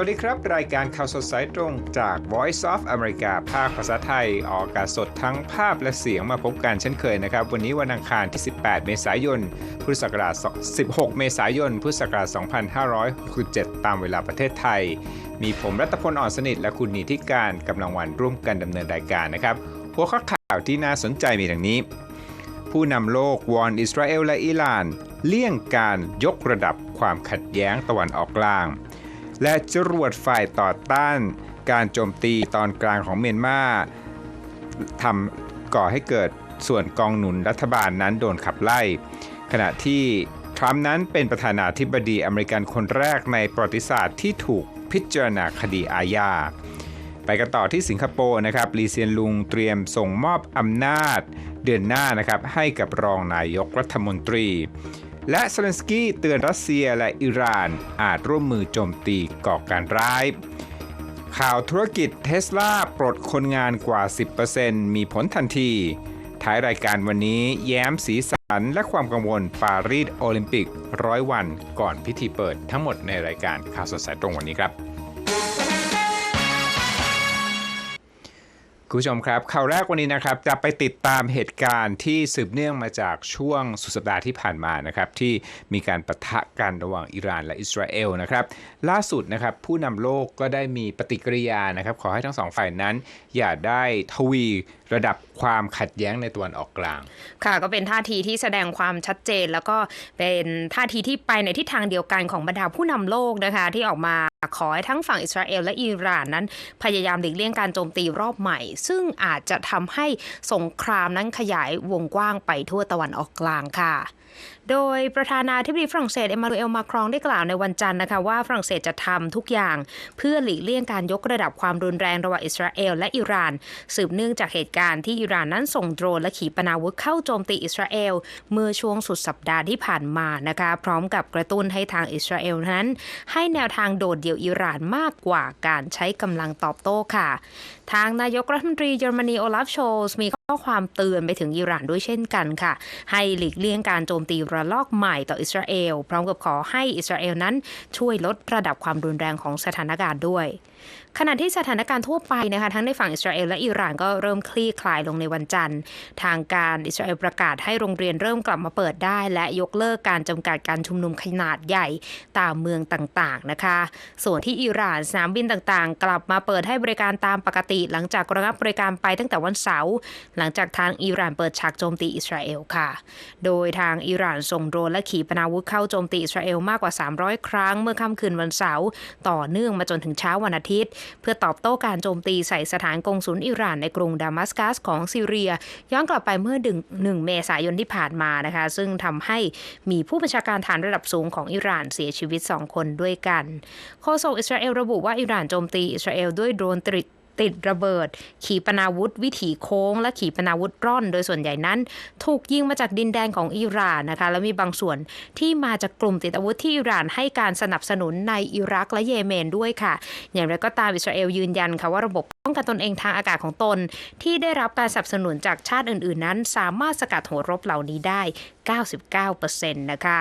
วัสดีครับ รายการข่าวสดสายตรงจาก Voice of America ภาคภาษาไทย ออกอากาศสดทั้งภาพและเสียงมาพบกันเช่นเคยนะครับ วันนี้วันอังคารที่ 18 เมษายน พุทธศักราช 16 เมษายน พุทธศักราช 2567 ตามเวลาประเทศไทย มีผมรัตพลอ่อนสนิท และคุณนิติการกำลังวันร่วมกันดำเนินรายการนะครับ หัวข้อข่าวที่น่าสนใจมีดังนี้ ผู้นำโลกวอนอิสราเอลและอิหร่าน เลี่ยงการยกระดับความขัดแย้งตะวันออกกลาง และจรวดฝ่ายต่อต้าน การโจมตีตอนกลางของเมียนมาทำก่อให้เกิดส่วนกองหนุนรัฐบาลนั้นโดนขับไล่ ขณะที่ทรัมป์นั้นเป็นประธานาธิบดีอเมริกันคนแรกในประวัติศาสตร์ที่ถูกพิจารณาคดีอาญาไปกันต่อที่สิงคโปร์นะครับลีเซียนลุงเตรียมส่งมอบอำนาจเดือนหน้านะครับให้กับรองนายกรัฐมนตรี และเซเลนสกี้เตือนรัสเซียและอิหร่านอาจร่วมมือโจมตีก่อการร้าย ข่าวธุรกิจเทสลาปลดคนงานกว่า 10%มีผลทันที ท้ายรายการวันนี้แย้มสีสันและความกังวลปารีสโอลิมปิกร้อยวันก่อนพิธีเปิดทั้งหมดในรายการข่าวสดสายตรงวันนี้ครับ คุณผู้ชมครับข่าวแรกวันนี้นะครับจะไปติดตามเหตุการณ์ที่สืบเนื่องมาจากช่วงสุดสัปดาห์ที่ผ่านมานะครับที่มีการปะทะกันระหว่างอิหร่านและอิสราเอลนะครับล่าสุดนะครับผู้นำโลกก็ได้มีปฏิกิริยานะครับขอให้ทั้งสองฝ่ายนั้น อย่าได้ทวีระดับความขัดแย้งในตะวันออกกลาง ค่ะก็เป็นท่าทีที่แสดงความชัดเจน แล้วก็เป็นท่าทีที่ไปในทิศทางเดียวกันของบรรดาผู้นำโลกนะคะที่ออกมาขอให้ทั้งฝั่งอิสราเอลและอิหร่านนั้น พยายามหลีกเลี่ยงการโจมตีรอบใหม่ ซึ่งอาจจะทำให้สงครามนั้นขยายวงกว้างไปทั่วตะวันออกกลางค่ะ โดยประธานาธิบดีฝรั่งเศสเอมานูเอลมาครองได้กล่าวในวันจันทร์นะคะว่าฝรั่งเศสจะทำทุกอย่าง เพื่อหลีกเลี่ยงการยกระดับความรุนแรงระหว่างอิสราเอลและอิหร่าน สืบเนื่องจากเหตุการณ์ที่อิหร่านนั้นส่งโดรนและขีปนาวุธเข้าโจมตีอิสราเอลเมื่อช่วงสุดสัปดาห์ที่ผ่านมานะคะพร้อมกับกระตุ้นให้ทางอิสราเอลนั้น ให้แนวทางโดดเดี่ยวอิหร่านมากกว่าการใช้กำลังตอบโต้ค่ะ ทางนายกรัฐมนตรีเยอรมนีโอลาฟโชลส์มีข้อความเตือนไปถึงอิหร่านด้วยเช่นกันค่ะ ให้หลีกเลี่ยงการโจมตีระลอกใหม่ต่ออิสราเอล พร้อมกับขอให้อิสราเอลนั้นช่วยลดระดับความรุนแรงของสถานการณ์ด้วย ขณะที่สถานการณ์ทั่วไปนะคะทั้งในฝั่งอิสราเอลและอิหร่านก็เริ่มคลี่คลายลงในวันจันทร์ ทางการอิสราเอลประกาศให้โรงเรียนเริ่มกลับมาเปิดได้ และยกเลิกการจำกัดการชุมนุมขนาดใหญ่ตามเมืองต่างๆนะคะ ส่วนที่อิหร่านสนามบินต่างๆ กลับมาเปิดให้บริการตามปกติ หลังจากระงับบริการไปตั้งแต่วันเสาร์หลังจากทางอิหร่านเปิดฉากโจมตีอิสราเอลค่ะ โดยทางอิหร่านส่งโดรนและขีปนาวุธเข้าโจมตีอิสราเอลมากกว่า 300 ครั้งเมื่อค่ำคืนวันเสาร์ต่อเนื่องมาจนถึงเช้าวันอาทิตย์เพื่อตอบโต้การโจมตีใส่สถานกงสุลอิหร่านในกรุงดามัสกัสของซีเรีย ย้อนกลับไปเมื่อดึงหนึ่งเมษายนที่ผ่านมานะคะ ซึ่งทำให้มีผู้บัญชาการฐานระดับสูงของอิหร่านเสียชีวิต 2 คนด้วยกัน โฆษกอิสราเอลระบุว่าอิหร่านโจมตีอิสราเอลด้วยโดรนติด ติดระเบิด ขีปนาวุธ วิถีโค้ง และขีปนาวุธร่อน โดยส่วนใหญ่นั้น ถูกยิงมาจากดินแดนของอิหร่านนะคะ และมีบางส่วนที่มาจากกลุ่มติดอาวุธที่อิหร่านให้การสนับสนุนในอิรักและเยเมนด้วยค่ะ อย่างไรก็ตามอิสราเอลยืนยันค่ะว่าระบบป้องกันตนเองทางอากาศของตน ที่ได้รับการสนับสนุนจากชาติอื่น ๆ นั้น สามารถสกัดหัวรบเหล่านี้ได้ 99%นะคะ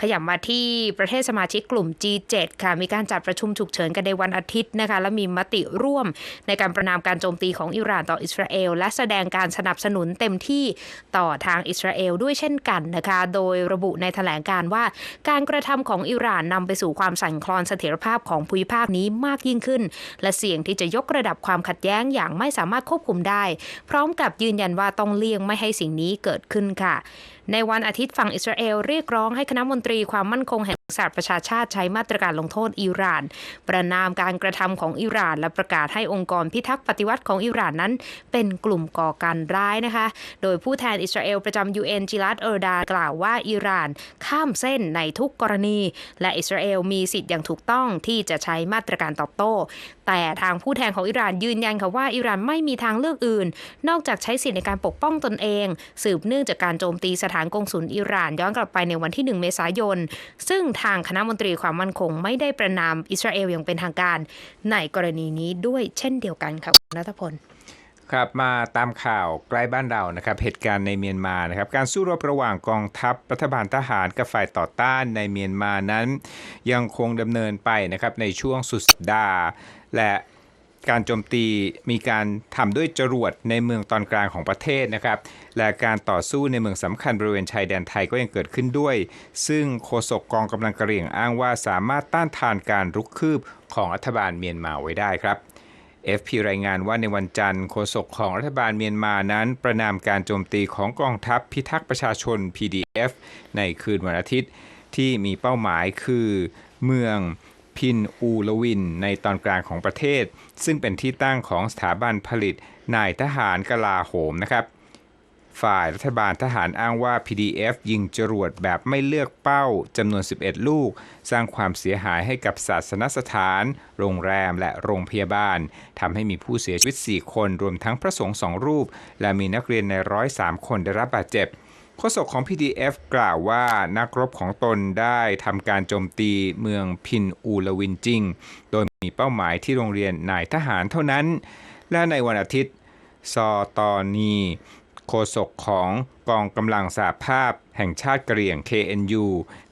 ขยับมาที่ประเทศสมาชิกกลุ่ม G7 ค่ะ มีการจัดประชุมฉุกเฉินกันในวันอาทิตย์นะคะ และมีมติร่วมในการประนามการโจมตีของอิหร่านต่ออิสราเอล และแสดงการสนับสนุนเต็มที่ต่อทางอิสราเอลด้วยเช่นกันนะคะ โดยระบุในแถลงการว่าการกระทำของอิหร่านนำไปสู่ความสั่นคลอนเสถียรภาพของภูมิภาคนี้มากยิ่งขึ้น และเสี่ยงที่จะยกระดับความขัดแย้งอย่างไม่สามารถควบคุมได้ พร้อมกับยืนยันว่าต้องเลี่ยงไม่ให้สิ่งนี้เกิดขึ้นค่ะในวันอาทิตย์ฝั่งอิสราเอลเรียกร้องให้คณะมนตรีความมั่นคงแห่งสหประชาชาติใช้มาตรการลงโทษอิหร่าน ประนามการกระทำของอิหร่าน และประกาศให้องค์กรพิทักษ์ปฏิวัติของอิหร่านนั้น เป็นกลุ่มก่อการร้ายนะคะ โดยผู้แทนอิสราเอลประจำ UN จิลัดเออร์ดากล่าวว่าอิหร่านข้ามเส้นในทุกกรณี และอิสราเอลมีสิทธิ์อย่างถูกต้องที่จะใช้มาตรการตอบโต้ แต่ทางผู้แทนของอิหร่านยืนยันค่ะว่าอิหร่านไม่มีทางเลือกอื่น นอกจากใช้สิทธิ์ในการปกป้องตนเอง สืบเนื่องจากการโจมตีสถานกงสุลอิหร่าน ย้อนกลับไปในวันที่ 1 เมษายน ซึ่งทางคณะมนตรีความมั่นคงไม่ได้ประนามอิสราเอลอย่างเป็นทางการ ในกรณีนี้ด้วยเช่นเดียวกันค่ะนัทพลครับมาตามข่าวใกล้บ้านเรานะครับเหตุการณ์ในเมียนมานะครับการสู้รบระหว่างกองทัพรัฐบาลทหารกับฝ่ายต่อต้านในเมียนมานั้น ยังคงดำเนินไปนะครับในช่วงสุดสัปดาห์และ การโจมตีมีการทำด้วยจรวดในเมืองตอนกลางของประเทศนะครับ และการต่อสู้ในเมืองสำคัญบริเวณชายแดนไทยก็ยังเกิดขึ้นด้วย ซึ่งโฆษกกองกำลังกระเหรี่ยงอ้างว่าสามารถต้านทานการรุกคืบของรัฐบาลเมียนมาไว้ได้ครับ FP รายงานว่าในวันจันทร์โฆษกของรัฐบาลเมียนมานั้น ประนามการโจมตีของกองทัพพิทักษ์ประชาชน PDF ในคืนวันอาทิตย์ ที่มีเป้าหมายคือเมือง พินอูลวิน ในตอนกลางของประเทศ ซึ่งเป็นที่ตั้งของสถาบันผลิตนายทหารกลาโหมนะครับฝ่ายรัฐบาลทหารอ้างว่า PDF ยิงจรวดแบบไม่เลือกเป้าจำนวน 11 ลูก สร้างความเสียหายให้กับศาสนสถาน โรงแรมและโรงพยาบาลทำให้มีผู้เสียชีวิต 4 คน รวมทั้งพระสงฆ์2รูป และมีนักเรียนใน103คนได้รับบาดเจ็บ โฆษกของ PDF กล่าวว่านักรบของตนได้ทำการโจมตีเมืองพินอูลวินจิง โดยมีเป้าหมายที่โรงเรียนนายทหารเท่านั้น และในวันอาทิตย์ ซอตอนี ฆษกของกองกำลังสหภาพแห่งชาติกะเหรี่ยง KNU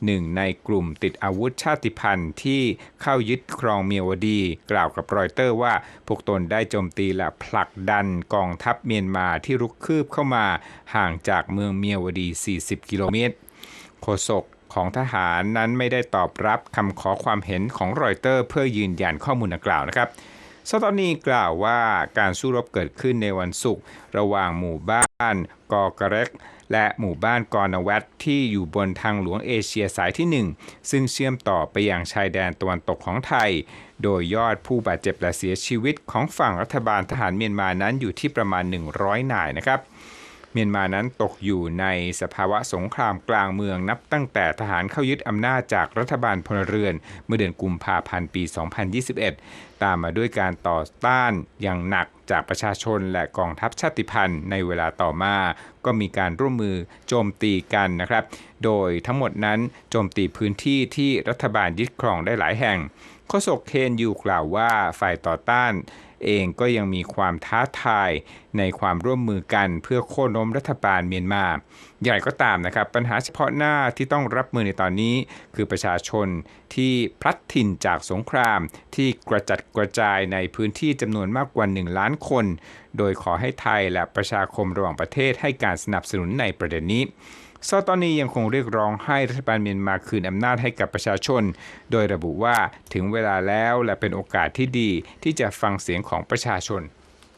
หนึ่งในกลุ่มติดอาวุธชาติพันธุ์ที่เข้ายึดครองเมียวดี กล่าวกับรอยเตอร์ว่า พวกตนได้โจมตีและผลักดันกองทัพเมียนมาที่รุกคืบเข้ามาห่างจากเมืองเมียวดี 40 กิโลเมตรโฆษกของทหารนั้นไม่ได้ตอบรับคำขอความเห็นของรอยเตอร์ เพื่อยืนยันข้อมูลดังกล่าวนะครับ ซาตอนีกล่าวว่าการสู้รบเกิดขึ้นในวันศุกร์ระหว่างหมู่บ้านกอกระเร็ก และหมู่บ้านกอนวัตที่อยู่บนทางหลวงเอเชียสายที่ 1 ซึ่งเชื่อมต่อไปยังชายแดนตะวันตกของไทย โดยยอดผู้บาดเจ็บและเสียชีวิตของฝั่งรัฐบาลทหารเมียนมานั้นอยู่ที่ประมาณ 100 นายนะครับเมียนมานั้นตกอยู่ในสภาวะสงครามกลางเมืองนับตั้งแต่ทหารเข้ายึดอำนาจจากรัฐบาลพลเรือน เมื่อเดือนกุมภาพันธ์ปี 2021 ตามมาด้วยการต่อต้านอย่างหนักจากประชาชนและกองทัพชาติพันธุ์ในเวลาต่อมา ก็มีการร่วมมือโจมตีกันนะครับ โดยทั้งหมดนั้นโจมตีพื้นที่ที่รัฐบาลยึดครองได้หลายแห่ง โฆษกเคนยูกล่าวว่าฝ่ายต่อต้านเองก็ยังมีความท้าทายในความร่วมมือกันเพื่อโค่นล้มรัฐบาลเมียนมาอย่างไรก็ตามนะครับ ปัญหาเฉพาะหน้าที่ต้องรับมือในตอนนี้ คือประชาชนที่พลัดถิ่นจากสงครามที่กระจัดกระจายในพื้นที่จำนวนมากกว่า 1 ล้านคน โดยขอให้ไทยและประชาคมระหว่างประเทศให้การสนับสนุนในประเด็นนี้ ซอตอนนี้ยังคงเรียกร้องให้รัฐบาลเมียนมาคืนอำนาจให้กับประชาชน โดยระบุว่าถึงเวลาแล้วและเป็นโอกาสที่ดีที่จะฟังเสียงของประชาชน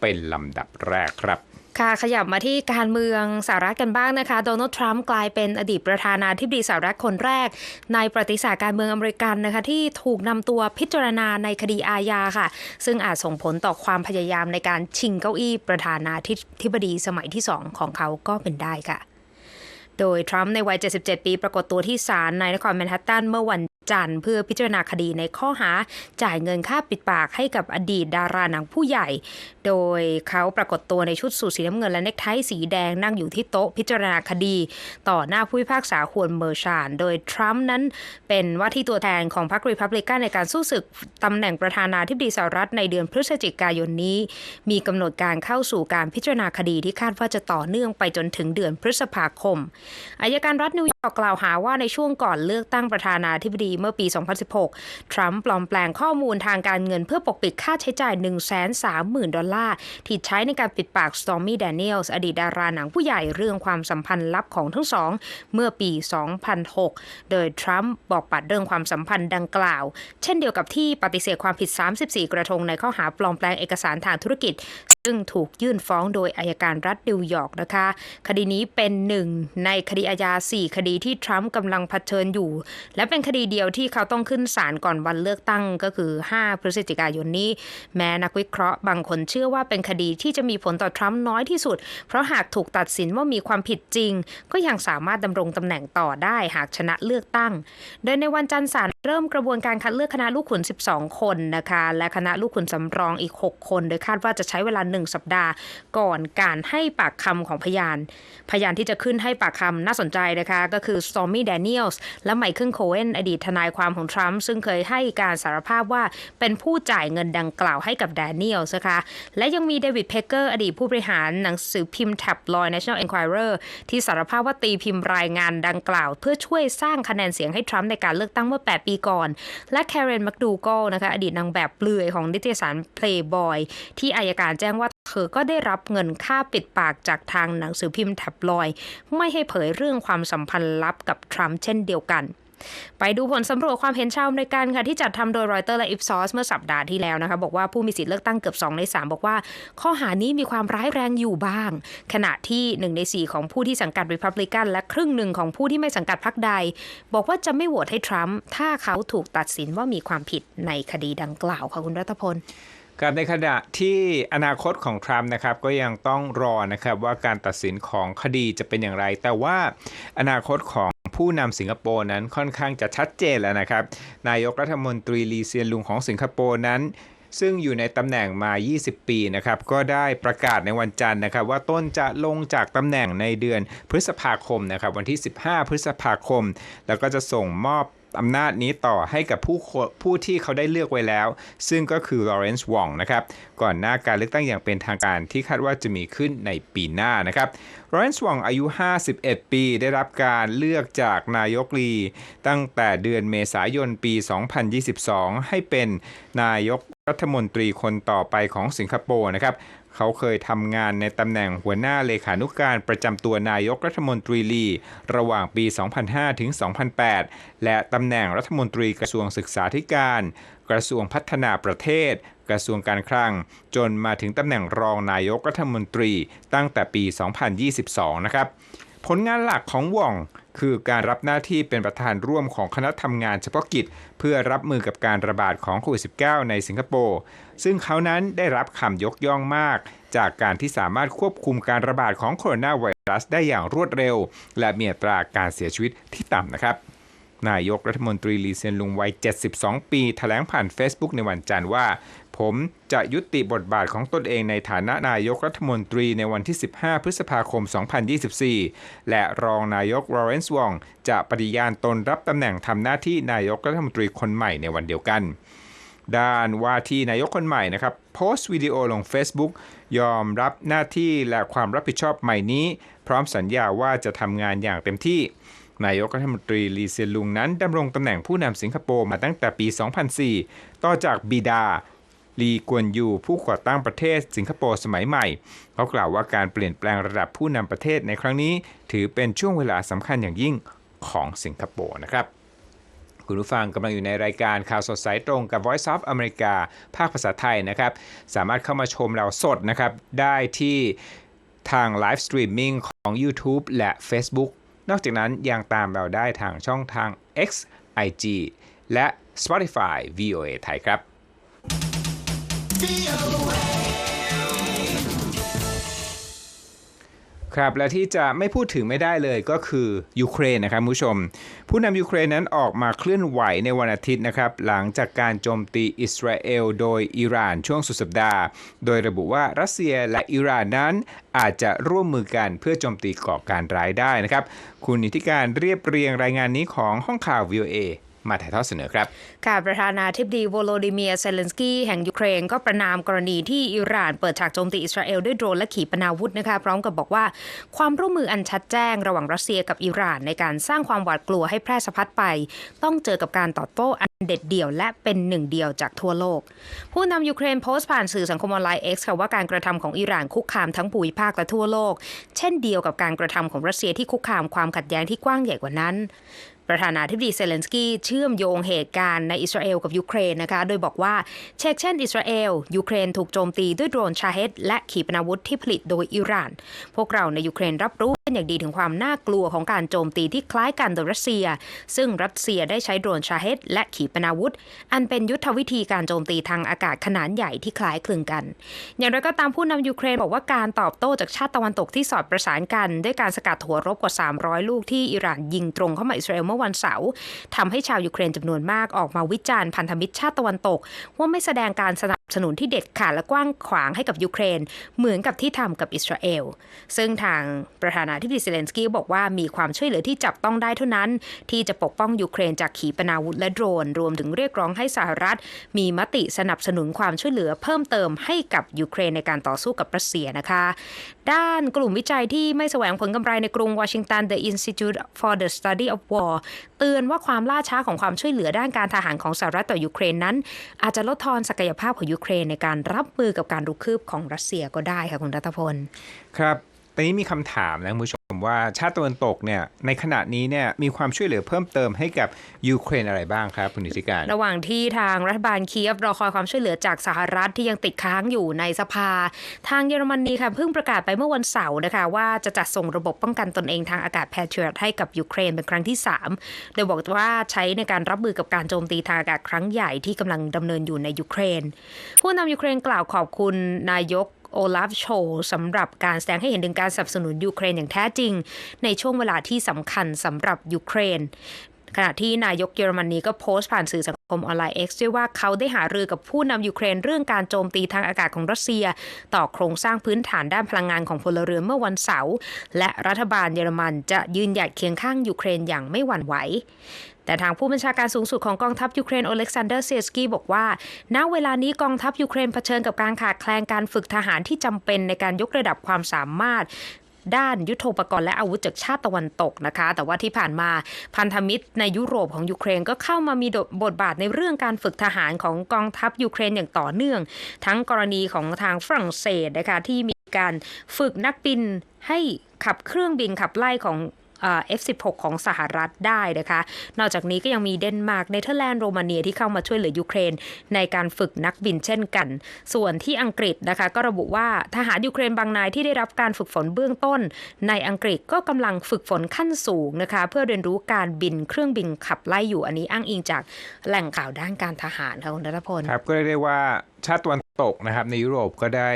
เป็นลำดับแรกครับค่ะขยับมาที่การเมืองสหรัฐกันบ้างนะคะ โดนัลด์ทรัมป์กลายเป็นอดีตประธานาธิบดีสหรัฐคนแรก ในประวัติศาสตร์การเมืองอเมริกันนะคะ ที่ถูกนำตัวพิจารณาในคดีอาญาค่ะ ซึ่งอาจส่งผลต่อความพยายามในการชิงเก้าอี้ประธานาธิบดีสมัยที่ 2 ของเขาก็เป็นได้ค่ะ โดยทรัมป์ในวัย 77 ปี ปรากฏตัวที่ศาลในนครแมนฮัตตันเมื่อวัน จันทร์เพื่อพิจารณาคดีในข้อหาจ่ายเงินค่าปิดปากให้กับอดีตดาราหนังผู้ใหญ่ โดยเขาปรากฏตัวในชุดสูทสีน้ำเงินและเนคไทสีแดงนั่งอยู่ที่โต๊ะพิจารณาคดี ต่อหน้าผู้พิพากษาฮวนเมอร์ชาน โดยทรัมป์นั้นเป็นว่าที่ตัวแทนของพรรครีพับลิกันในการสู้ศึกตำแหน่งประธานาธิบดีสหรัฐในเดือนพฤศจิกายนนี้ มีกำหนดการเข้าสู่การพิจารณาคดีที่คาดว่าจะต่อเนื่องไปจนถึงเดือนพฤษภาคมอายการรัฐนิวยอร์กกล่าวหาว่าในช่วงก่อนเลือกตั้งประธานาธิบดีเมื่อปี 2016 ทรัมป์ปลอมแปลงข้อมูลทางการเงินเพื่อปกปิดค่าใช้จ่าย 130,000 ดอลลาร์ ที่ใช้ในการปิดปาก Stormy Daniels อดีตดาราหนังผู้ใหญ่เรื่องความสัมพันธ์ลับของทั้งสอง เมื่อปี 2006 โดยทรัมป์บอกปัดเรื่องความสัมพันธ์ดังกล่าว เช่นเดียวกับที่ปฏิเสธความผิด 34 กระทงในข้อหาปลอมแปลงเอกสารทางธุรกิจซึ่งถูกยื่นฟ้องโดยอายการรัฐนิวยอร์กนะคะ คดีนี้เป็นหนึ่งในคดีอาญา 4 คดีที่ทรัมป์กำลังเผชิญอยู่ และเป็นคดีเดียวที่เขาต้องขึ้นศาลก่อนวันเลือกตั้งก็คือ 5 พฤศจิกายนนี้ แม้นักวิเคราะห์บางคนเชื่อว่าเป็นคดีที่จะมีผลต่อทรัมป์น้อยที่สุด เพราะหากถูกตัดสินว่ามีความผิดจริง ก็ยังสามารถดำรงตำแหน่งต่อได้หากชนะเลือกตั้ง โดยในวันจันทร์ศาลเริ่มกระบวนการคัดเลือกคณะลูกขุน 12 คนนะคะ และคณะลูกขุนสำรองอีก 6 คน โดยคาดว่าจะใช้เวลาหนึ่งสัปดาห์ ก่อนการให้ปากคำของพยาน พยานที่จะขึ้นให้ปากคำน่าสนใจนะคะ ก็คือ Stormy Daniels และไมเคิลโคเอนอดีตทนายความของทรัมป์ซึ่งเคยให้การสารภาพว่าเป็นผู้จ่ายเงินดังกล่าวให้กับ Daniels นะคะ และยังมีเดวิดเพเกอร์อดีตผู้บริหารหนังสือพิมพ์ Tabloid National Enquirer ที่สารภาพว่าตีพิมพ์รายงานดังกล่าว เพื่อช่วยสร้างคะแนนเสียงให้ทรัมป์ในการเลือกตั้งเมื่อ 8 ปีก่อน และแคเรนแมคดูโกนะคะอดีตนางแบบเปลือยของนิตยสาร Playboy ที่อายการแจ้งว่าว่าเธอก็ได้รับเงินค่าปิดปากจากทางหนังสือพิมพ์ Tabloid ไม่ให้เผยเรื่องความสัมพันธ์ลับกับทรัมป์เช่นเดียวกันไปดูผลสำรวจความเห็นชาวอเมริกันค่ะที่จัดทำโดยรอยเตอร์และอิฟซอสเมื่อสัปดาห์ที่แล้วนะคะ บอกว่าผู้มีสิทธิ์เลือกตั้งเกือบ 2 ใน 3 บอกว่า ข้อหานี้มีความร้ายแรงอยู่บ้าง ขณะที่ 1 ใน 4 ของผู้ที่สังกัดริพับลิกันและครึ่งหนึ่งของผู้ที่ไม่สังกัดพรรคใด บอกว่าจะไม่โหวตให้ทรัมป์ถ้าเขาถูกตัดสินว่ามีความผิดในคดีดังกล่าวค่ะคุณรัตพล กับในขณะที่อนาคตของทรัมป์นะครับก็ยังต้องรอนะครับว่าการตัดสินของคดีจะเป็นอย่างไร แต่ว่าอนาคตของผู้นำสิงคโปร์นั้นค่อนข้างจะชัดเจนแล้วนะครับ นายกรัฐมนตรีลีเซียนลุงของสิงคโปร์นั้น ซึ่งอยู่ในตำแหน่งมา 20 ปีนะครับ ก็ได้ประกาศในวันจันทร์นะครับ ว่าต้นจะลงจากตำแหน่งในเดือนพฤษภาคมนะครับ วันที่ 15 พฤษภาคม แล้วก็จะส่งมอบ อำนาจนี้ต่อให้กับผู้ผู้ที่เขาได้เลือกไว้แล้ว ซึ่งก็คือลอเรนซ์วองนะครับก่อนหน้าการเลือกตั้งอย่างเป็นทางการที่คาดว่าจะมีขึ้นในปีหน้านะครับลอเรนซ์วองอายุ 51 ปี ได้รับการเลือกจากนายกลีตั้งแต่เดือนเมษายนปี 2022 ให้เป็นนายกรัฐมนตรีคนต่อไปของสิงคโปร์นะครับ เขาเคยทำงานในตำแหน่งหัวหน้าเลขานุการประจำตัวนายกรัฐมนตรีลี ระหว่างปี 2005 ถึง 2008 และตำแหน่งรัฐมนตรีกระทรวงศึกษาธิการ กระทรวงพัฒนาประเทศ กระทรวงการคลัง จนมาถึงตำแหน่งรองนายกรัฐมนตรีตั้งแต่ปี 2022 นะครับ ผลงานหลักของว่องคือการรับหน้าที่เป็นประธานร่วมของคณะทำงานเฉพาะกิจ เพื่อรับมือกับการระบาดของโควิด -19 ในสิงคโปร์ ซึ่งเขานั้นได้รับคำยกย่องมาก จากการที่สามารถควบคุมการระบาดของโคโรนาไวรัสได้อย่างรวดเร็ว และมีอัตราการเสียชีวิตที่ต่ำนะครับ นายกรัฐมนตรีลีเซียนลุงวัย 72 ปีแถลงผ่าน Facebook ในวันจันทร์ว่า ผมจะยุติบทบาทของตนเองในฐานะนายกรัฐมนตรีในวันที่ 15 พฤษภาคม 2024 และรองนายกลอเรนซ์วองจะปฏิญาณตนรับตำแหน่งทำหน้าที่นายกรัฐมนตรีคนใหม่ในวันเดียวกัน ด้านว่าที่นายกคนใหม่นะครับ โพสต์วิดีโอลง Facebook ยอมรับหน้าที่และความรับผิดชอบใหม่นี้ พร้อมสัญญาว่าจะทำงานอย่างเต็มที่ นายกรัฐมนตรีลีเซียนลุงนั้นดำรงตำแหน่งผู้นำสิงคโปร์มาตั้งแต่ปี 2004 ต่อจากบิดาลีกวนยูผู้ก่อตั้งประเทศสิงคโปร์สมัยใหม่ เขากล่าวว่าการเปลี่ยนแปลงระดับผู้นำประเทศในครั้งนี้ ถือเป็นช่วงเวลาสำคัญอย่างยิ่งของสิงคโปร์นะครับ คุณผู้ฟังกำลังอยู่ในรายการข่าวสดสายตรงกับ Voice of America ภาคภาษาไทยนะครับ สามารถเข้ามาชมเราสดนะครับ ได้ที่ทางไลฟ์สตรีมมิ่งของ YouTube และ Facebook นอกจากนั้นยังตามเราได้ทางช่องทาง X IG และ Spotify VOA ไทยครับ ครับและที่จะไม่พูดถึงไม่ได้เลยก็คือยูเครนนะครับผู้ชม ผู้นำยูเครนนั้นออกมาเคลื่อนไหวในวันอาทิตย์นะครับ หลังจากการโจมตีอิสราเอลโดยอิหร่านช่วงสุดสัปดาห์ โดยระบุว่ารัสเซียและอิหร่านนั้นอาจจะร่วมมือกันเพื่อโจมตีก่อการร้ายได้นะครับ คุณนิติการเรียบเรียงรายงานนี้ของห้องข่าว VOA มาถ่ายทอดเสนอครับ ค่ะ ประธานาธิบดีโวโลดิเมียเซเลนสกี้แห่งยูเครนก็ประนามกรณีที่อิหร่านเปิดฉากโจมตีอิสราเอลด้วยโดรนและขีปนาวุธนะคะพร้อมกับบอกว่า ความร่วมมืออันชัดแจ้งระหว่างรัสเซียกับอิหร่านในการสร้างความหวาดกลัวให้แพร่สะพัดไป ต้องเจอกับการตอบโต้อันเด็ดเดี่ยวและเป็นหนึ่งเดียวจากทั่วโลก ผู้นำยูเครนโพสต์ผ่านสื่อสังคมออนไลน์ X ค่ะว่าการกระทำของอิหร่านคุกคามทั้งภูมิภาคและทั่วโลก เช่นเดียวกับการกระทำของรัสเซียที่คุกคามความขัดแย้งที่กว้างใหญ่กว่านั้น ประธานาธิบดีเซเลนสกี้เชื่อมโยงเหตุการณ์ในอิสราเอลกับยูเครนนะคะ โดยบอกว่าเช็กเช่นอิสราเอล ยูเครนถูกโจมตีด้วยโดรนชาเฮดและขีปนาวุธที่ผลิตโดยอิหร่าน พวกเราในยูเครนรับรู้เป็นอย่างดีถึงความน่ากลัวของการโจมตีที่คล้ายกันโดยรัสเซีย ซึ่งรัสเซียได้ใช้โดรนชาเฮดและขีปนาวุธ อันเป็นยุทธวิธีการโจมตีทางอากาศขนาดใหญ่ที่คล้ายคลึงกัน อย่างไรก็ตามผู้นำยูเครนบอกว่าการตอบโต้จากชาติตะวันตกที่สอดประสานกัน ด้วยการสกัดหัวรบกว่า 300 ลูกที่อิหร่านยิงตรงเข้ามาอิสราเอลมื่อมื่อวันเสาร์ทำให้ชาวยูเครนจำนวนมากออกมาวิจารณ์พันธมิตรชาติตะวันตก ว่าไม่แสดงการสนับสนุนที่เด็ดขาดและกว้างขวางให้กับยูเครน เหมือนกับที่ทำกับอิสราเอล ซึ่งทางประธานาธิบดีเซเลนสกี้บอกว่ามีความช่วยเหลือที่จับต้องได้เท่านั้น ที่จะปกป้องยูเครนจากขีปนาวุธและโดรน รวมถึงเรียกร้องให้สหรัฐ มีมติสนับสนุนความช่วยเหลือเพิ่มเติมให้กับยูเครนในการต่อสู้กับรัสเซียนะคะ ด้านกลุ่มวิจัยที่ไม่แสวงผลกำไรในกรุงวอชิงตัน The Institute for the Study of War เตือนว่าความล่าช้าของความช่วยเหลือด้านการทหารของสหรัฐต่อยูเครนนั้น อาจจะลดทอนศักยภาพของยูเครนในการรับมือกับการรุกคืบของรัสเซียก็ได้ค่ะคุณรัตพล ครับ ตอนนี้มีคำถามนะคุณผู้ชมว่าชาติตะวันตกเนี่ยในขณะนี้เนี่ยมีความช่วยเหลือเพิ่มเติมให้กับยูเครนอะไรบ้างครับคุณนิติการ ระหว่างที่ทางรัฐบาลเคียฟรอคอยความช่วยเหลือจากสหรัฐที่ยังติดค้างอยู่ในสภา ทางเยอรมนีค่ะเพิ่งประกาศไปเมื่อวันเสาร์นะคะ ว่าจะจัดส่งระบบป้องกันตนเองทางอากาศแพทริอตให้กับยูเครนเป็นครั้งที่ 3 โดยบอกว่าใช้ในการรับมือกับการโจมตีทางอากาศครั้งใหญ่ที่กำลังดำเนินอยู่ในยูเครน ผู้นำยูเครนกล่าวขอบคุณนายก โอลาฟโชสำหรับการแสดงให้เห็นถึงการสนับสนุนยูเครนอย่างแท้จริง ในช่วงเวลาที่สำคัญสำหรับยูเครนขณะที่นายกเยอรมนีก็โพสต์ผ่านสื่อสังคมออนไลน์ X ด้วยว่าเขาได้หารือกับผู้นำยูเครนเรื่องการโจมตีทางอากาศของรัสเซีย ต่อโครงสร้างพื้นฐานด้านพลังงานของพลเรือนเมื่อวันเสาร์และรัฐบาลเยอรมันจะยืนหยัดเคียงข้างยูเครนอย่างไม่หวั่นไหว แต่ทางผู้บัญชาการสูงสุดของกองทัพยูเครนโอเล็กซานเดอร์เซสกี้บอกว่า ณ เวลานี้กองทัพยูเครนเผชิญกับการขาดแคลนการฝึกทหารที่จำเป็นในการยกระดับความสามารถด้านยุทโธปกรณ์และอาวุธจากชาติตะวันตกนะคะ แต่ว่าที่ผ่านมาพันธมิตรในยุโรปของยูเครนก็เข้ามามีบทบาทในเรื่องการฝึกทหารของกองทัพยูเครนอย่างต่อเนื่อง ทั้งกรณีของทางฝรั่งเศสนะคะที่มีการฝึกนักบินให้ขับเครื่องบินขับไล่ของ F16 ของสหรัฐได้นะคะ นอกจากนี้ก็ยังมีเดนมาร์กเนเธอร์แลนด์โรมาเนียที่เข้ามาช่วยเหลือยูเครน ในการฝึกนักบินเช่นกัน ส่วนที่อังกฤษนะคะ ก็ระบุว่าทหารยูเครนบางนายที่ได้รับการฝึกฝนเบื้องต้น ในอังกฤษก็กำลังฝึกฝนขั้นสูงนะคะ เพื่อเรียนรู้การบินเครื่องบินขับไล่อยู่อันนี้อ้างอิงจากแหล่งข่าวด้านการทหารค่ะคุณรัตพลครับก็เรียกได้ว่าชาติตวัน ตกนะครับในยุโรปก็ได้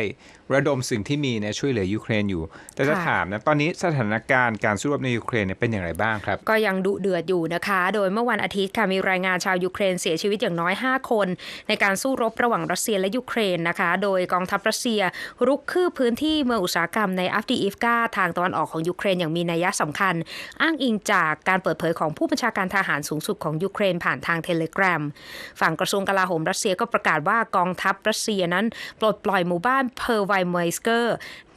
ระดมสิ่งที่มีเนี่ยช่วยเหลือยูเครนอยู่ แต่จะค่ะถามนะตอนนี้สถานการณ์การสู้รบในยูเครนเนี่ยเป็นอย่างไรบ้างครับ ก็ยังดุเดือดอยู่นะคะ โดยเมื่อวันอาทิตย์ค่ะมีรายงานชาวยูเครนเสียชีวิตอย่างน้อย 5 คน ในการสู้รบระหว่างรัสเซียและยูเครนนะคะ โดยกองทัพรัสเซียรุกคืบพื้นที่เมืองอุตสาหกรรมในอัฟดีอิฟกาทางตะวันออกของยูเครนอย่างมีนัยสำคัญ อ้างอิงจากการเปิดเผยของผู้บัญชาการทหารสูงสุดของยูเครนผ่านทางเทเลกราฟฝั่งกระทรวงกลาโหมรัสเซียก็ประกาศว่ากองทัพรัสเซียนั้นปลดปล่อยหมู่บ้านเพอร์ไวเมสเกอร์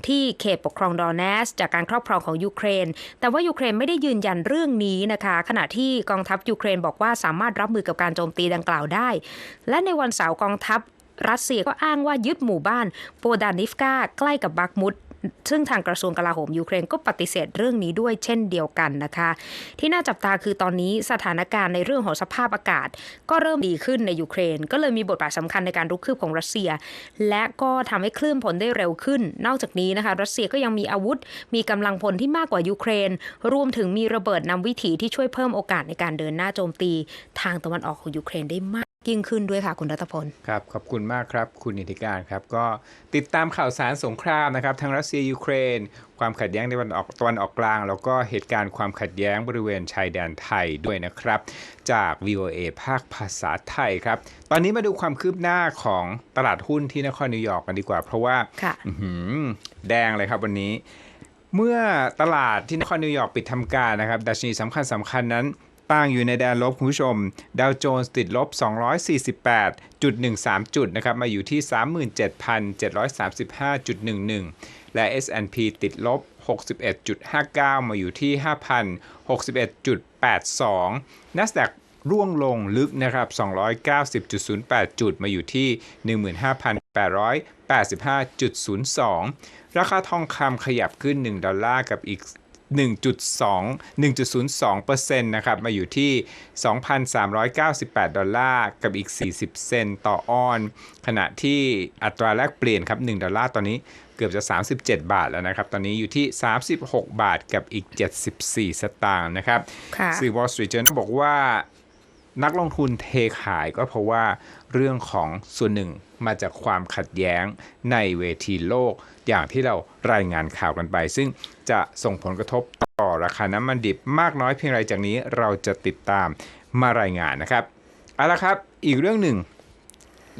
ที่เขตปกครองดอนเนส จากการครอบครองของยูเครน แต่ว่ายูเครนไม่ได้ยืนยันเรื่องนี้นะคะ ขณะที่กองทัพยูเครนบอกว่าสามารถรับมือกับการโจมตีดังกล่าวได้ และในวันเสาร์กองทัพรัสเซียก็อ้างว่ายึดหมู่บ้านโปดานิฟกาใกล้กับบักมุด ซึ่งทางกระทรวงกลาโหมยูเครนก็ปฏิเสธเรื่องนี้ด้วยเช่นเดียวกันนะคะ ที่น่าจับตาคือตอนนี้สถานการณ์ในเรื่องของสภาพอากาศ ก็เริ่มดีขึ้นในยูเครน ก็เลยมีบทบาทสำคัญในการรุกคืบของรัสเซีย และก็ทำให้คลื่นผลได้เร็วขึ้น นอกจากนี้นะคะรัสเซียก็ยังมีอาวุธ มีกำลังพลที่มากกว่ายูเครน รวมถึงมีระเบิดนำวิถีที่ช่วยเพิ่มโอกาสในการเดินหน้าโจมตี ทางตะวันออกของยูเครนได้มาก ยิ่งขึ้นด้วยค่ะคุณรัตพลครับขอบคุณมากครับ คุณนิติการครับ ก็ติดตามข่าวสารสงครามนะครับทั้งรัสเซียยูเครน ความขัดแย้งในวันออกตะวันออกกลาง แล้วก็เหตุการณ์ความขัดแย้งบริเวณชายแดนไทยด้วยนะครับ จาก VOA ภาคภาษาไทยครับ ตอนนี้มาดูความคืบหน้าของตลาดหุ้นที่นครนิวยอร์กกันดีกว่า เพราะว่าค่ะอื้อหือแดงเลยครับวันนี้ เมื่อตลาดที่นครนิวยอร์กปิดทำการนะครับดัชนีสำคัญสำคัญนั้น ตั้งอยู่ในแดนลบคุณผู้ชม ดาวโจนส์ติดลบ 248.13 จุดนะครับ มาอยู่ที่ 37,735.11 และ S&P ติดลบ 61.59 มาอยู่ที่ 5,061.82 NASDAQ ร่วงลงลึกนะครับ 290.08 จุด มาอยู่ที่ 15,885.02 ราคาทองคำขยับขึ้น 1 ดอลลาร์กับอีก 1.2 1.02%นะครับมาอยู่ที่ 2,398 ดอลลาร์กับอีก 40 เซนต์ต่อออน ขณะที่อัตราแลกเปลี่ยนครับ 1 ดอลลาร์ตอนนี้เกือบจะ 37 บาทแล้วนะครับ ตอนนี้อยู่ที่ 36 บาทกับอีก 74 สตางค์นะครับค่ะสื่อ Wall Street Journal บอกว่านักลงทุนเทขายก็เพราะว่าเรื่องของส่วนหนึ่งมาจากความขัดแย้งในเวทีโลกอย่างที่เรารายงานข่าวกันไป ซึ่ง จะส่งผลกระทบต่อต่อราคาน้ำมันดิบมากน้อยเพียงไรจากนี้เราจะติดตามมารายงานนะครับเอาละครับอีกเรื่องหนึ่ง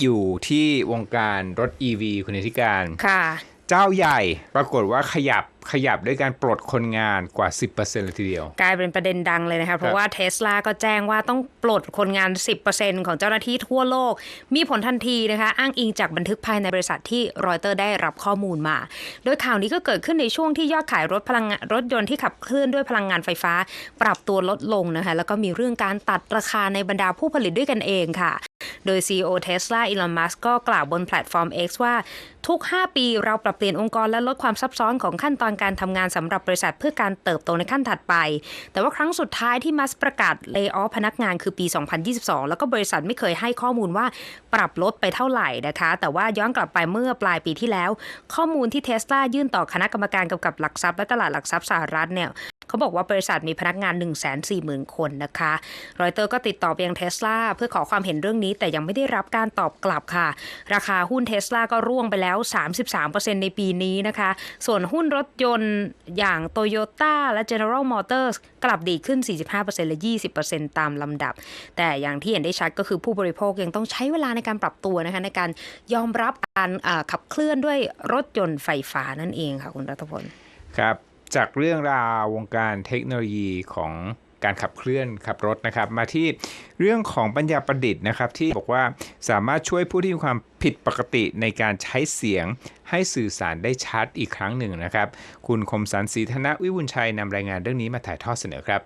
อยู่ที่วงการรถ EV คุณนิติการค่ะเจ้าใหญ่ปรากฏว่าขยับขยับด้วยการปลดคนงานกว่า 10%เลยทีเดียว กลายเป็นประเด็นดังเลยนะคะเพราะว่าเทสลาก็แจ้งว่าต้องปลดคนงาน 10%ของเจ้าหน้าที่ทั่วโลก มีผลทันทีนะคะอ้างอิงจากบันทึกภายในบริษัทที่รอยเตอร์ได้รับข้อมูลมา โดยข่าวนี้ก็เกิดขึ้นในช่วงที่ยอดขายรถพลังงานรถยนต์ที่ขับเคลื่อนด้วยพลังงานไฟฟ้า ปรับตัวลดลงนะคะแล้วก็มีเรื่องการตัดราคาในบรรดาผู้ผลิตด้วยกันเองค่ะโดย CEO Tesla Elon Musk ก็กล่าวบนแพลตฟอร์ม X ว่าทุก 5 ปีเราปรับเปลี่ยนองค์กรและลดความซับซ้อนของขั้นตอนการทำงานสำหรับบริษัทเพื่อการเติบโตในขั้นถัดไป แต่ว่าครั้งสุดท้ายที่มัสประกาศเล y o อพนักงานคือปี 2022 แล้วก็บริษัทไม่เคยให้ข้อมูลว่าปรับลดไปเท่าไหร่นะคะ แต่ว่าย้อนกลับไปเมื่อปลายปีที่แล้ว ข้อมูลที่เทสลายื่นต่อคณะกรรมการกำกับหลักทรัพย์และตลาดหลักทรัพย์สหรัฐเนี่ยเขาบอกว่าบริษัทมีพนักงาน 1 4 0 0 0 0 คนนะคะ รอยเตอร์ก็ติดต่อไปยังเทสลาเพื่อขอความเห็นเรื่องนี้ แต่ยังไม่ได้รับการตอบกลับค่ะ ราคาหุ้นเทสลาก็ร่วงไปแล้ว 33%ในปีนี้นะคะ ส่วนหุ้นรถยนต์อย่าง Toyota และ General Motors กลับดีขึ้น 45%และ 20%ตามลำดับ แต่อย่างที่เห็นได้ชัดก็คือผู้บริโภคยังต้องใช้เวลาในการปรับตัวนะคะในการยอมรับการขับเคลื่อนด้วยรถยนต์ไฟฟ้านั่นเองค่ะคุณรัตพล ครับ จากเรื่องราววงการเทคโนโลยีของ การขับเคลื่อนขับรถนะครับ มาที่เรื่องของปัญญาประดิษฐ์นะครับที่บอกว่าสามารถช่วยผู้ที่มีความผิดปกติในการใช้เสียงให้สื่อสารได้ชัดอีกครั้งหนึ่งนะครับ คุณคมสันศรีธนวิวุญชัยนำรายงานเรื่องนี้มาถ่ายทอดเสนอครับ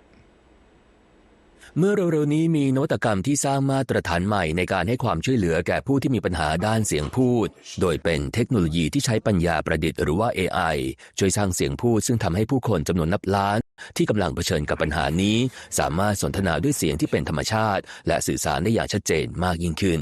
เมื่อเร็วๆนี้มีนวัตกรรมที่สร้างมาตรฐานใหม่ในการให้ความช่วยเหลือแก่ผู้ที่มีปัญหาด้านเสียงพูด โดยเป็นเทคโนโลยีที่ใช้ปัญญาประดิษฐ์หรือว่า AI ช่วยสร้างเสียงพูด ซึ่งทำให้ผู้คนจำนวนนับล้าน ที่กำลังเผชิญกับปัญหานี้ สามารถสนทนาด้วยเสียงที่เป็นธรรมชาติ และสื่อสารได้อย่างชัดเจนมากยิ่งขึ้น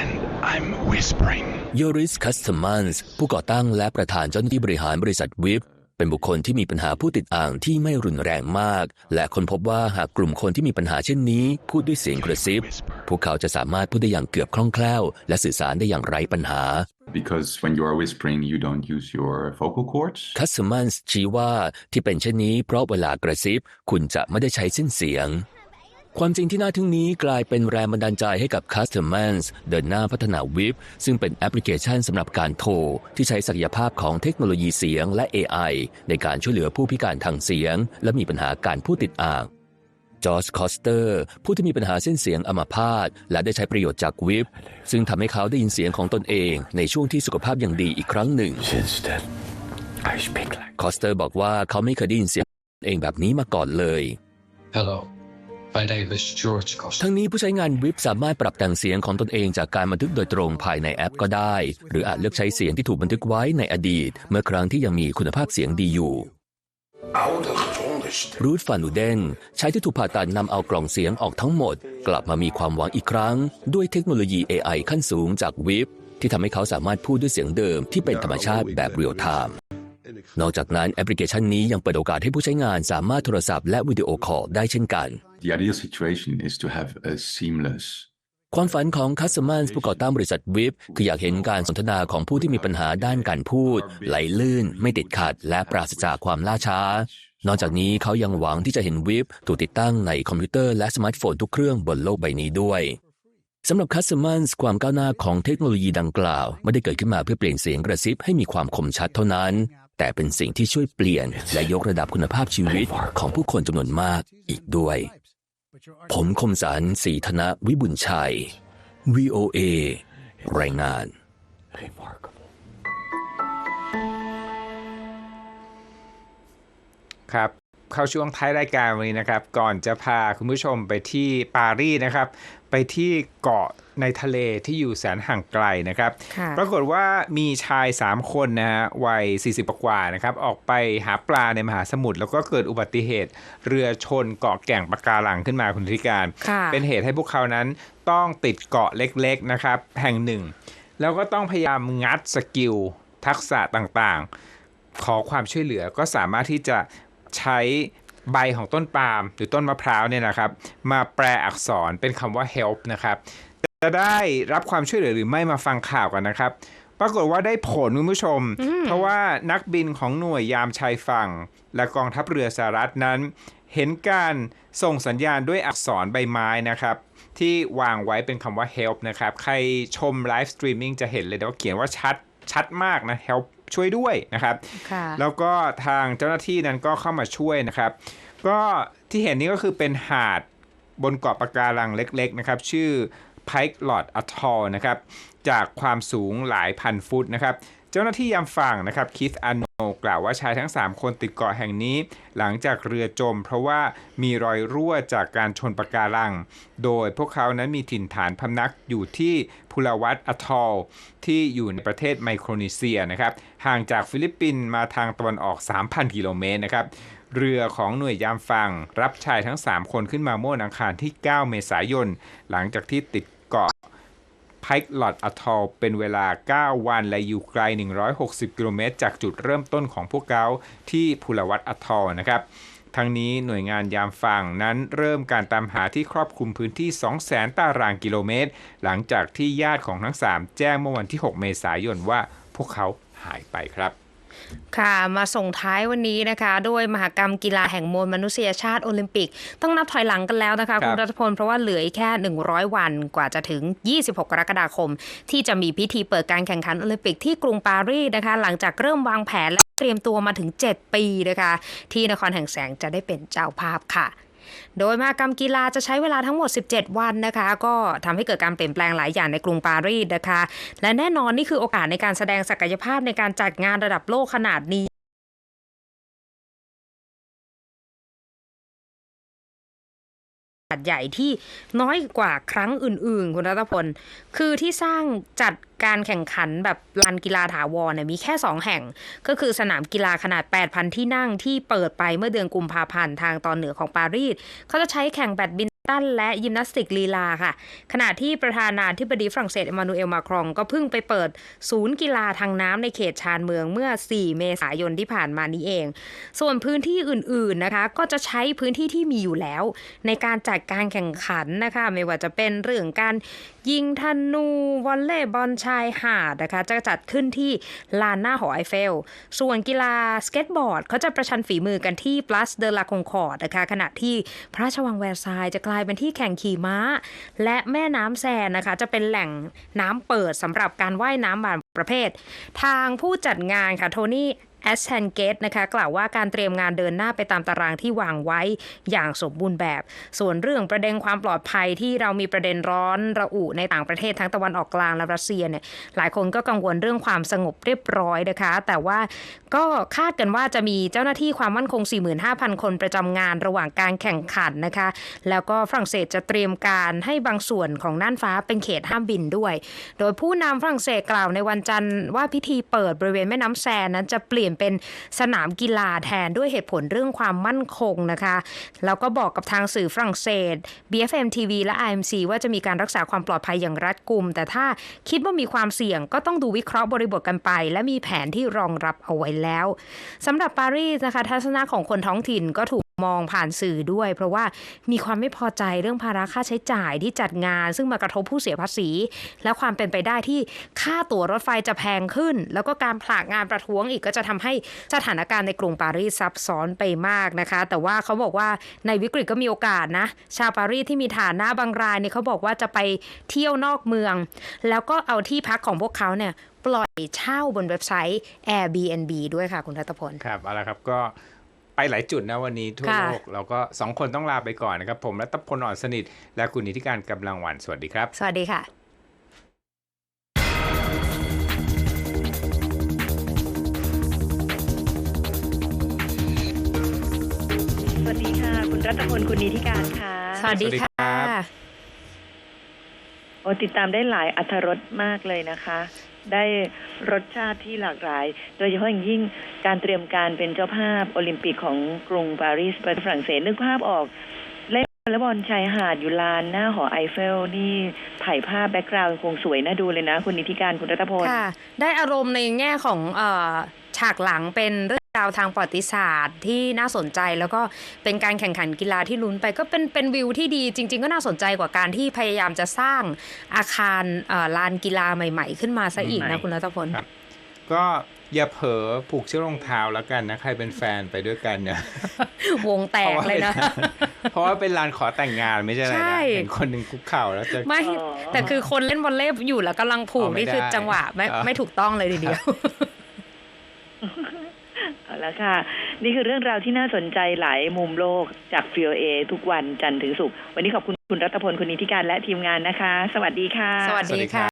and I'm whispering. โยริสคัสต m มันส์ผู้ก่อตั้งและประธานเจ้าหน้าที่บริหารบริษัทวิป เป็นบุคคลที่มีปัญหาผู้ติดอ่างที่ไม่รุนแรงมาก และคนพบว่าหากกลุ่มคนที่มีปัญหาเช่นนี้ พูดด้วยเสียงกระซิบ พวกเขาจะสามารถพูดได้อย่างเกือบคล่องแคล่ว และสื่อสารได้อย่างไร้ปัญหา Because when you are whispering, you don't use your vocal cords. คัส t มันส์ชี้ว่าที่เป็นเช่นนี้เพราะเวลากระซิบ คุณจะไม่ได้ใช้เส้นเสียง ความจริงที่น่าทึ่งนี้กลายเป็นแรงบันดาลใจให้กับ Customers เดินหน้าพัฒนา WIP ซึ่งเป็นแอปพลิเคชันสำหรับการโทร ที่ใช้ศักยภาพของเทคโนโลยีเสียงและ AI ในการช่วยเหลือผู้พิการทางเสียง และมีปัญหาการพูดติดอ่างจอร์จคอสเตอร์ ผู้ที่มีปัญหาเส้นเสียงอัมพาตและได้ใช้ประโยชน์จากวิปซึ่งทำให้เขาได้ยินเสียงของตนเองในช่วงที่สุขภาพอย่างดีอีกครั้งหนึ่ง Instead, I speak like. คอสเตอร์บอกว่าเขาไม่เคยได้ยินเสียงเองแบบนี้มาก่อนเลย Hello, ทั้งนี้ผู้ใช้งานวิปสามารถปรับแต่งเสียงของตนเองจากการบันทึกโดยตรงภายในแอปก็ได้ หรืออาจเลือกใช้เสียงที่ถูกบันทึกไว้ในอดีต เมื่อครั้งที่ยังมีคุณภาพเสียงดีอยู่รูทฟานูเดนใช้ที่ถูกผ่าตัดนำเอากล่องเสียงออกทั้งหมด กลับมามีความหวังอีกครั้ง ด้วยเทคโนโลยี AI ขั้นสูงจากวิปที่ทำให้เขาสามารถพูดด้วยเสียงเดิมที่เป็นธรรมชาติแบบเรียลไทม์ นอกจากนั้นแอปพลิเคชันนี้ยังเปิดโอกาสให้ผู้ใช้งานสามารถโทรศัพท์และวิดีโอคอลได้เช่นกัน The ideal situation is to have a seamless ความฝันของคัสเ m อร์ผู้ก่อตั้งบริษัทวิปคืออยากเห็นการสนทนาของผู้ที่มีปัญหาด้านการพูด ไหลลื่น ไม่ติดขัด และปราศจากความล่าช้า นอกจากนี้เขายังหวังที่จะเห็นวิปถูกติดตั้งในคอมพิวเตอร์และสมาร์ทโฟนทุกเครื่องบนโลกใบนี้ด้วยสำหรับคัสเ m อร์ความก้าวหน้าของเทคโนโลยีดังกล่าว ไม่ได้เกิดขึ้นมาเพื่อเปลี่ยนเสียงกระซิบให้มีความคมชัดเท่านั้น แต่เป็นสิ่งที่ช่วยเปลี่ยนและยกระดับคุณภาพชีวิตของผู้คนจำนวนมากอีกด้วย ผมคมสารสีธนวิบุญชัย VOA รายงาน ครับ เข้าช่วงท้ายรายการวันนี้นะครับ ก่อนจะพาคุณผู้ชมไปที่ปารีสนะครับ ไปที่เกาะในทะเลที่อยู่แสนห่างไกลนะครับค่ะปรากฏว่ามีชาย 3 คนนะฮะวัย 40 กว่าๆนะครับ ออกไปหาปลาในมหาสมุทรแล้วก็เกิดอุบัติเหตุ เรือชนเกาะแก่งปะการังขึ้นมาคุณธิการค่ะเป็นเหตุให้พวกเขานั้นต้องติดเกาะเล็กๆนะครับ แห่งหนึ่ง แล้วก็ต้องพยายามงัดสกิลทักษะต่างๆ ขอความช่วยเหลือก็สามารถที่จะ ใช้ใบของต้นปาล์มหรือต้นมะพร้าวเนี่ยนะครับ มาแปลอักษรเป็นคำว่า help นะครับ จะได้รับความช่วยเหลือหรือไม่มาฟังข่าวกันนะครับ ปรากฏว่าได้ผลคุณผู้ชมอืมเพราะว่านักบินของหน่วยยามชายฝั่ง และกองทัพเรือสหรัฐนั้น เห็นการส่งสัญญาณด้วยอักษรใบไม้นะครับ ที่วางไว้เป็นคำว่า help นะครับ ใครชมไลฟ์สตรีมมิ่งจะเห็นเลยนะว่าเขียนว่าชัดชัดมากนะ help ช่วยด้วยนะครับค่ะแล้วก็ทางเจ้าหน้าที่นั้นก็เข้ามาช่วยนะครับ ก็ที่เห็นนี้ก็คือเป็นหาดบนเกาะปะการังเล็ก ๆ นะครับ ชื่อ Pike Lodge Atoll นะครับ จากความสูงหลายพันฟุตนะครับ เจ้าหน้าที่ยามฝั่งนะครับคิสอันโนกล่าวว่าชายทั้ง 3 คนติดเกาะแห่งนี้ หลังจากเรือจม เพราะว่ามีรอยรั่วจากการชนปะการัง โดยพวกเขานั้นมีถิ่นฐานพำนักอยู่ที่พุลวัตอัทอลที่อยู่ในประเทศไมโครนีเซียนะครับห่างจากฟิลิปปินส์มาทางตะวันออก 3,000 กิโลเมตรนะครับเรือของหน่วยยามฝั่งรับชายทั้ง 3 คนขึ้นมาเมื่อวันอังคารที่ 9 เมษายน หลังจากที่ติด เกาะ Pike Lodge Atoll เป็นเวลา 9 วันและอยู่ไกล 160 กิโลเมตร จากจุดเริ่มต้นของพวกเขาที่พุลวัตอทอลนะครับทั้งนี้หน่วยงานยามฝั่งนั้นเริ่มการตามหาที่ครอบคลุมพื้นที่ 200,000 ตารางกิโลเมตร หลังจากที่ญาติของทั้ง 3 แจ้งเมื่อวันที่ 6 เมษายนว่าพวกเขาหายไปครับ ค่ะมาส่งท้ายวันนี้นะคะด้วยมหกรรมกีฬาแห่งมวลมนุษยชาติโอลิมปิก ต้องนับถอยหลังกันแล้วนะคะครับคุณรัฐพลเพราะว่าเหลืออีกแค่ 100 วันกว่าจะถึง 26 กรกฎาคม ที่จะมีพิธีเปิดการแข่งขันโอลิมปิกที่กรุงปารีสนะคะ หลังจากเริ่มวางแผนและเตรียมตัวมาถึง 7 ปีนะคะ ที่นครแห่งแสงจะได้เป็นเจ้าภาพค่ะ โดยมากรรมกีฬาจะใช้เวลาทั้งหมด 17 วันนะคะ ก็ทำให้เกิดการเปลี่ยนแปลงหลายอย่างในกรุงปารีสนะคะ และแน่นอนนี่คือโอกาสในการแสดงศักยภาพในการจัดงานระดับโลกขนาดนี้ ขนาดใหญ่ที่น้อยกว่าครั้งอื่นๆ คุณรัตพล คือที่สร้างจัดการแข่งขันแบบลานกีฬาถาวรเนี่ยมีแค่ 2 แห่ง ก็คือสนามกีฬาขนาด 8,000 ที่นั่งที่เปิดไปเมื่อเดือนกุมภาพันธ์ทางตอนเหนือของปารีสเขาจะใช้แข่งแบดบิน ตัน และยิมนาสติกลีลาค่ะ ขณะที่ประธานาธิบดีฝรั่งเศสเอมานูเอลมาครองก็เพิ่งไปเปิดศูนย์กีฬาทางน้ำในเขตชานเมืองเมื่อ 4 เมษายนที่ผ่านมานี้เอง ส่วนพื้นที่อื่นๆนะคะก็จะใช้พื้นที่ที่มีอยู่แล้ว ในการจัดการแข่งขันนะคะไม่ว่าจะเป็นเรื่องการยิงธนูวอลเลย์บอลชายหาดนะคะจะจัดขึ้นที่ลานหน้าหอไอเฟล ส่วนกีฬาสเก็ตบอร์ดเขาจะประชันฝีมือกันที่ Plus de la Concorde นะคะขณะที่พระราชวังแวร์ซายจะกลายเป็นที่แข่งขี่ม้า และแม่น้ำแซนนะคะ จะเป็นแหล่งน้ำเปิดสำหรับการว่ายน้ำบางประเภท ทางผู้จัดงานค่ะโทนี่ แอสแทนเกตนะคะกล่าวว่าการเตรียมงานเดินหน้าไปตามตารางที่วางไว้อย่างสมบูรณ์แบบ ส่วนเรื่องประเด็นความปลอดภัยที่เรามีประเด็นร้อนระอุในต่างประเทศทั้งตะวันออกกลางและรัสเซียเนี่ยหลายคนก็กังวลเรื่องความสงบเรียบร้อยนะคะ แต่ว่าก็คาดกันว่าจะมีเจ้าหน้าที่ความมั่นคง 45,000 คนประจำงานระหว่างการแข่งขันนะคะ แล้วก็ฝรั่งเศสจะเตรียมการให้บางส่วนของน่านฟ้าเป็นเขตห้ามบินด้วย โดยผู้นำฝรั่งเศสกล่าวในวันจันทร์ว่าพิธีเปิดบริเวณแม่น้ำแซนนั้นจะเปลี่ยนเป็นสนามกีฬาแทนด้วยเหตุผลเรื่องความมั่นคงนะคะ แล้วก็บอกกับทางสื่อฝรั่งเศส BFM TV และ IMC ว่าจะมีการรักษาความปลอดภัยอย่างรัดกุม แต่ถ้าคิดว่ามีความเสี่ยงก็ต้องดูวิเคราะห์บริบทกันไป และมีแผนที่รองรับเอาไว้แล้วสำหรับปารีสนะคะทัศนะของคนท้องถิ่นก็ถูก มองผ่านสื่อด้วย เพราะว่ามีความไม่พอใจเรื่องภาระค่าใช้จ่ายที่จัดงาน ซึ่งมากระทบผู้เสียภาษี และความเป็นไปได้ที่ค่าตั๋วรถไฟจะแพงขึ้น แล้วก็การผลากงานประท้วงอีกก็จะทำให้สถานการณ์ในกรุงปารีสซับซ้อนไปมากนะคะ แต่ว่าเขาบอกว่าในวิกฤตก็มีโอกาสนะ ชาวปารีสที่มีฐานะบางรายเนี่ยเขาบอกว่าจะไปเที่ยวนอกเมือง แล้วก็เอาที่พักของพวกเขาเนี่ยปล่อยเช่าบนเว็บไซต์ Airbnb ด้วยค่ะคุณรัตพล ครับเอาละครับก็ ไปหลายจุดนะวันนี้ทั่วค่ะโลก เราก็สองคนต้องลาไปก่อนนะครับ ผมรัตพลอ่อนสนิท และคุณนิติการกำลังวันสวัสดีครับ สวัสดีค่ะสวัสดีค่ะ คุณรัตพลคุณนิธิการค่ะ สวัสดีสวัสดีครัค่ะบโอ้ติดตามได้หลายอัธรสมากเลยนะคะ ได้รสชาติที่หลากหลาย โดยเฉพาะอย่างยิ่งการเตรียมการเป็นเจ้าภาพโอลิมปิกของกรุงปารีสประเทศฝรั่งเศสนึกภาพออกเล่นวอลเลย์บอลชายหาดอยู่ลานหน้าหอไอเฟลนี่ถ่ายภาพแบ็กกราวด์คงสวยน่าดูเลยนะ คุณนิติการคุณรัตพล ค่ะ ได้อารมณ์ในแง่ของอฉากหลังเป็นเรื่อง ราวทางประวัติศาสตร์ที่น่าสนใจแล้วก็เป็นการแข่งขันกีฬาที่ลุ้นไปก็เป็นเป็นวิวที่ดีจริง ๆ ก็น่าสนใจกว่าการที่พยายามจะสร้างอาคารเอ่อลานกีฬาใหม่ ๆ ขึ้นมาซะอีกใหม่นะคุณรัตพลครับก็อย่าเผลอผูกเชือกรองเท้าแล้วกันนะ ใครเป็นแฟนไปด้วยกันเนี่ยวงแตกเลยนะ เพราะว่าเป็นลานขอแต่งงานไม่ใช่อะไรใช่นะเห็นคนหนึ่งคุกเข่าแล้วจะไม่อ๋อแต่คือคนเล่นวอลเลย์อยู่แล้วกำลังผูกอ๋อไม่นี่คือได้จังหวะไม่อ๋อไม่ถูกต้องเลยทีเดียว เอาละค่ะ นี่คือเรื่องราวที่น่าสนใจหลายมุมโลกจากฟิเอทุกวันจันทร์ถึงศุกร์วันนี้ขอบคุณคุณรัตพลคุณนิติการและทีมงานนะคะ สวัสดีค่ะ สวัสดีค่ะ